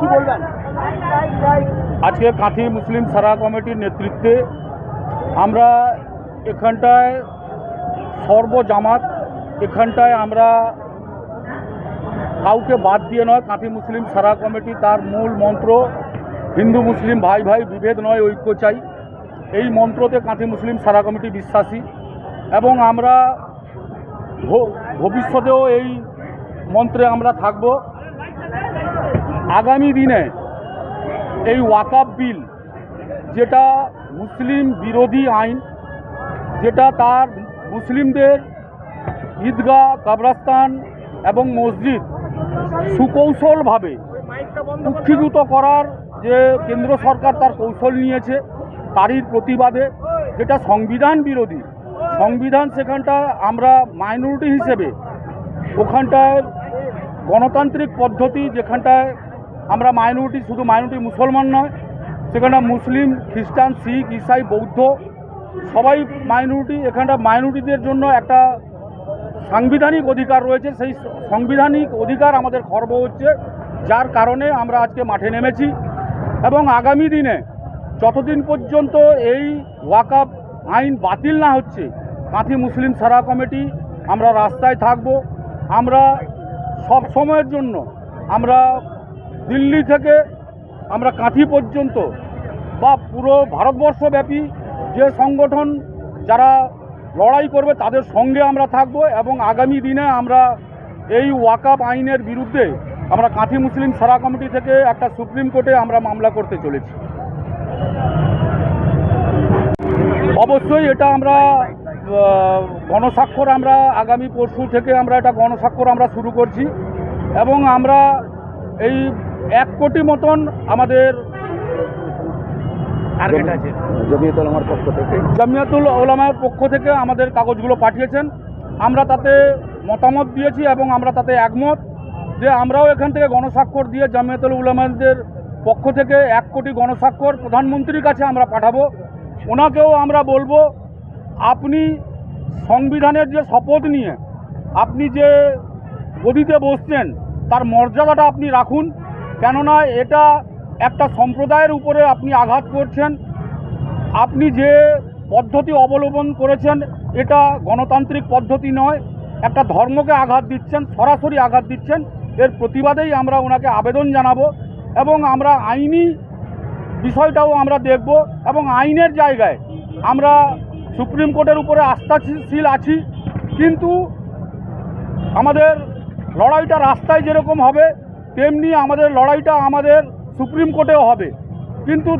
কি বলবেন? আজকে কাঁথি মুসলিম সারা কমিটির নেতৃত্বে আমরা এখানটায় সর্বজামাত, এখানটায় আমরা কাউকে বাদ দিয়ে নয়, কাঁথি মুসলিম সারা কমিটি তার মূল মন্ত্র। হিন্দু মুসলিম ভাই ভাই বিভেদ নয়, ঐক্য চাই। এই মন্ত্রতে কাঁথি মুসলিম সারা কমিটি বিশ্বাসী এবং আমরা ভবিষ্যতেও এই মন্ত্রে আমরা থাকব। আগামী দিনে এই ওয়াকাপ বিল, যেটা মুসলিম বিরোধী আইন, যেটা তার মুসলিমদের ঈদগাহ, কবরস্থান এবং মসজিদ সুকৌশলভাবে কুক্ষিভূত করার যে কেন্দ্র সরকার তার কৌশল নিয়েছে, তারই প্রতিবাদে যেটা সংবিধান বিরোধী, সংবিধান সেখানটা আমরা মাইনরিটি হিসেবে ওখানটায় গণতান্ত্রিক পদ্ধতি যেখানটায় আমরা মাইনরিটি শুধু মাইনরিটি মুসলমান নয় সেখানটা মুসলিম, খ্রিস্টান, শিখ, ইসাই, বৌদ্ধ, সবাই মাইনরিটি, এখানটা মাইনরিটিদের জন্য একটা সাংবিধানিক অধিকার রয়েছে। সেই সাংবিধানিক অধিকার আমাদের খর্ব হচ্ছে, যার কারণে আমরা আজকে মাঠে নেমেছি এবং আগামী দিনে যতদিন পর্যন্ত এই ওয়াকাপ আইন বাতিল না হচ্ছে কাঁথি মুসলিম সারা কমিটি, আমরা রাস্তায় থাকব। আমরা সব সময়ের জন্য আমরা দিল্লি থেকে আমরা কাঁথি পর্যন্ত বা পুরো ভারতবর্ষব্যাপী যে সংগঠন যারা লড়াই করবে তাদের সঙ্গে আমরা থাকব এবং আগামী দিনে আমরা এই ওয়াকাপ আইনের বিরুদ্ধে আমরা কাঁথি মুসলিম সারা কমিটি থেকে একটা সুপ্রিম কোর্টে আমরা মামলা করতে চলেছি। অবশ্যই এটা আমরা গণস্বাক্ষর আমরা আগামী পরশু থেকে আমরা এটা গণস্বাক্ষর আমরা শুরু করছি এবং আমরা এই এক কোটি মতন আমাদের টার্গেট আছে। জমিয়তুল পক্ষ থেকে? জামিয়াতুল ওলামার পক্ষ থেকে আমাদের কাগজগুলো পাঠিয়েছেন। আমরা তাতে মতামত দিয়েছি এবং আমরা তাতে একমত যে আমরাও এখান থেকে গণস্বাক্ষর দিয়ে জামিয়াতুল উলামাদের পক্ষ থেকে এক কোটি গণস্বাক্ষর প্রধানমন্ত্রীর কাছে আমরা পাঠাবো। ওনাকেও আমরা বলব আপনি সংবিধানের যে শপথ নিয়ে আপনি যে গদিতে বসছেন তার মর্যাদাটা আপনি রাখুন। কেননা এটা একটা সম্প্রদায়ের উপরে আপনি আঘাত করছেন। আপনি যে পদ্ধতি অবলম্বন করেছেন, এটা গণতান্ত্রিক পদ্ধতি নয়। একটা ধর্মকে আঘাত দিচ্ছেন, সরাসরি আঘাত দিচ্ছেন। এর প্রতিবাদেই আমরা ওনাকে আবেদন জানাব এবং আমরা আইনি বিষয়টাও আমরা দেখব এবং আইনের জায়গায় আমরা সুপ্রিম কোর্টের উপরে আস্থাশীল আছি। কিন্তু আমাদের লড়াইটা রাস্তায় যেরকম হবে তেমনি আমাদের লড়াইটা আমাদের সুপ্রিম কোর্টেও হবে। কিন্তু